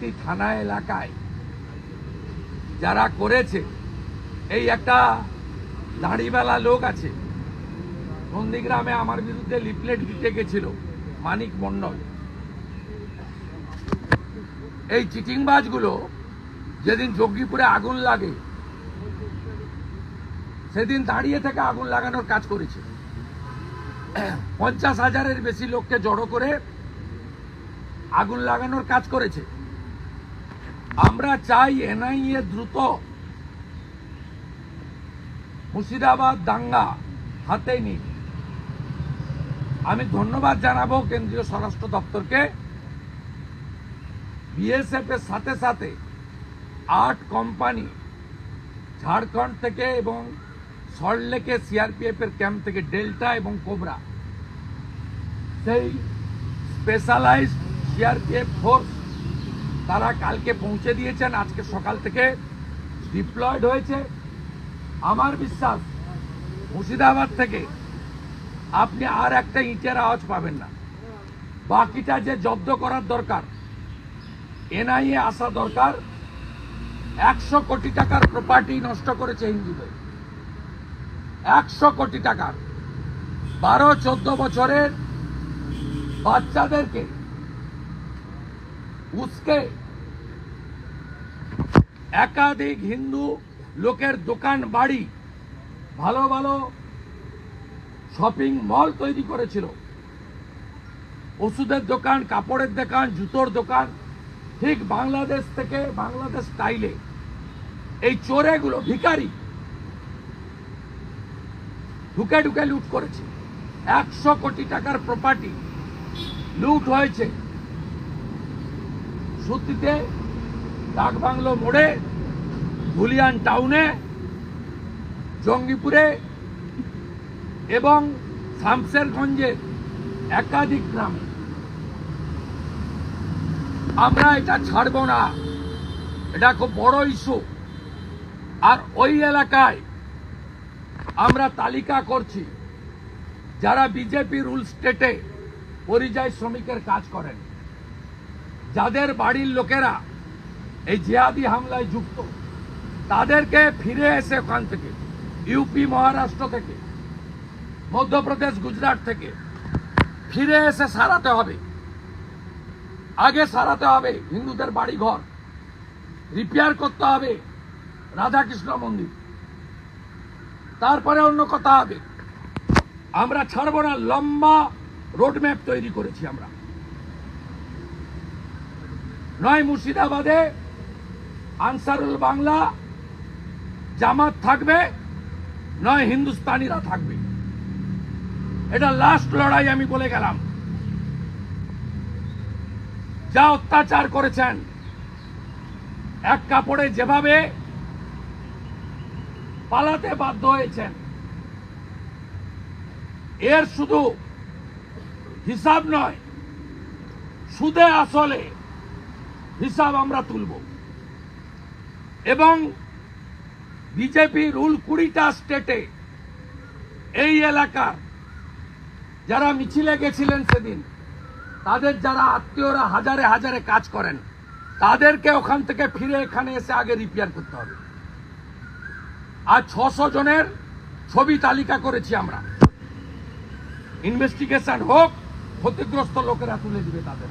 প্রত্যেকটি থানা এলাকায় যারা করেছে, এই একটা দাড়িওয়ালা লোক আছে, নন্দীগ্রামে আমার বিরুদ্ধে লিফলেট দিতে গেছিল, মানিক মন্ডল। এই চিটিংবাজগুলো যেদিন যোগীপুরে আগুন লাগে, সেদিন দাঁড়িয়ে থেকে আগুন লাগানোর কাজ করেছে। পঞ্চাশ হাজারের বেশি লোককে জড়ো করে আগুন লাগানোর কাজ করেছে। আমরা চাই এনআইএ দ্রুত। মুর্শিদাবাদ দাঙ্গা হাতে নি আমি ধন্যবাদ জানাব কেন্দ্রীয় স্বরাষ্ট্র দপ্তরকে। বিএসএফ এর সাথে সাথে আট কোম্পানি ঝাড়খণ্ড থেকে এবং সল্টলেকে সিআরপিএফ এর ক্যাম্প থেকে ডেল্টা এবং কোবরা। সেই স্পেশালাইজড সিআরপিএফ ফোর্স তারা কালকে পৌঁছে দিয়েছেন, আজকে সকাল থেকে ডিপ্লয়েড হয়েছে। আমার বিশ্বাস, মুর্শিদাবাদ থেকে আপনি আর একটা ইটের আওয়াজ পাবেন না। বাকিটা যে জব্দ করার দরকার, এনআইএ আসা দরকার। একশো কোটি টাকার প্রপার্টি নষ্ট করেছে হিন্দুদের একশো কোটি টাকার। বারো, চোদ্দ বছরের বাচ্চাদেরকে, উসকে একাধিক হিন্দু লোকের দোকান বাড়ি ভালো ভালো শপিং মল তৈরি করেছিল। ওষুধের দোকান, কাপড়ের দোকান, জুতোর দোকান, ঠিক বাংলাদেশ থেকে বাংলাদেশ স্টাইলে এই চোরেগুলো ভিখারি। ঢুকে ঢুকে লুট করেছে। একশো কোটি টাকার প্রপার্টি লুট হয়েছে। সুতিতে ডাকবাংলো মোড়ে ভুলিয়ান টাউনে জঙ্গিপুরে এবং শামসেরগঞ্জের একাধিক গ্রামে। আমরা এটা ছাড়ব না। এটা খুব বড় ইস্যু আর ওই এলাকায় আমরা তালিকা করছি, যারা বিজেপি রুল স্টেটে পরিযায়ী শ্রমিকের কাজ করেন। যাদের বাড়ির লোকেরা এই জিহাদি হামলায় যুক্ত। তাদেরকে ফিরে এসে ওখান থেকে ইউপি মহারাষ্ট্র থেকে, মধ্যপ্রদেশ গুজরাট থেকে ফিরে এসে সারাতে হবে। আগে সারাতে হবে হিন্দুদের বাড়ি ঘর রিপেয়ার করতে হবে রাধাকৃষ্ণ মন্দির। তারপরে অন্য কথা হবে। আমরা ছাড়বো না, লম্বা রোডম্যাপ তৈরি করেছি আমরা। নয় মুর্শিদাবাদে আনসারুল বাংলা জামাত থাকবে, নয় হিন্দুস্তানিরা থাকবে। এটা লাস্ট লড়াই আমি বলে গেলাম। যা অত্যাচার করেছেন, এক কাপড়ে যেভাবে পালাতে বাধ্য হয়েছেন, এর শুধু হিসাব নয়, সুদে আসলে হিসাব আমরা তুলব। এবং বিজেপি রুল কুড়িটা স্টেটে এই এলাকার যারা মিছিলে গেছিলেন সেদিন, তাদের যারা আত্মীয়রা হাজারে হাজারে কাজ করেন, তাদেরকে ওখান থেকে ফিরে এখানে এসে আগে রিপেয়ার করতে হবে আর ছশো জনের ছবি তালিকা করেছি আমরা ইনভেস্টিগেশন হোক, ক্ষতিগ্রস্ত লোকেরা তুলে দিবে তাদের।